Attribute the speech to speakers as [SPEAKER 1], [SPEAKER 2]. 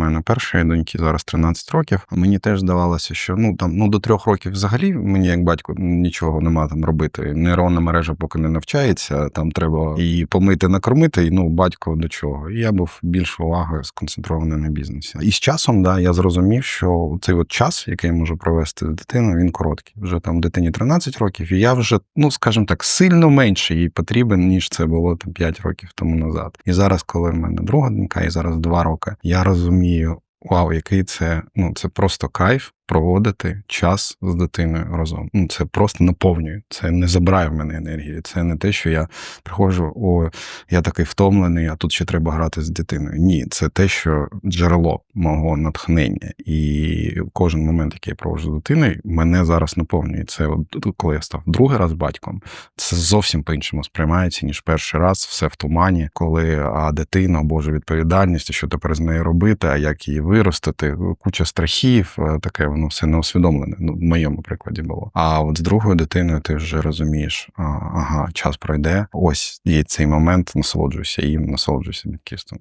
[SPEAKER 1] мене першої доньки, зараз 13 років. Мені теж здавалося, що ну там ну до трьох років взагалі мені як батько нічого нема там робити. Нейронна мережа поки не навчається. Там треба її помити, накормити. І ну батько до чого. І я був більш увагою сконцентрований на бізнесі. І з часом, да, я зрозумів, що цей от час, який я можу провести з дитиною, він короткий. Вже там дитині 13 років, і я вже, ну скажімо так, сильно менше їй потрібен, ніж це було там 5 років тому назад. І зараз, коли в мене друга донька, і зараз 2 роки, я розумію. Вау, який це ну це просто кайф проводити час з дитиною разом. Ну це просто наповнює. Це не забирає в мене енергії. Це не те, що я приходжу, о, я такий втомлений, а тут ще треба грати з дитиною. Ні, це те, що джерело мого натхнення. І кожен момент, який я проводжу з дитиною, мене зараз наповнює. Це от коли я став другий раз батьком, це зовсім по-іншому сприймається, ніж перший раз, все в тумані, коли а дитина, боже, відповідальність, що тепер з нею робити, а як її виростити, куча страхів, е, таке воно все не усвідомлене. Ну, в моєму прикладі було. А от з другою дитиною ти вже розумієш, а, ага, час пройде. Ось є цей момент, насолоджуюся їм, насолоджуюся батьківством.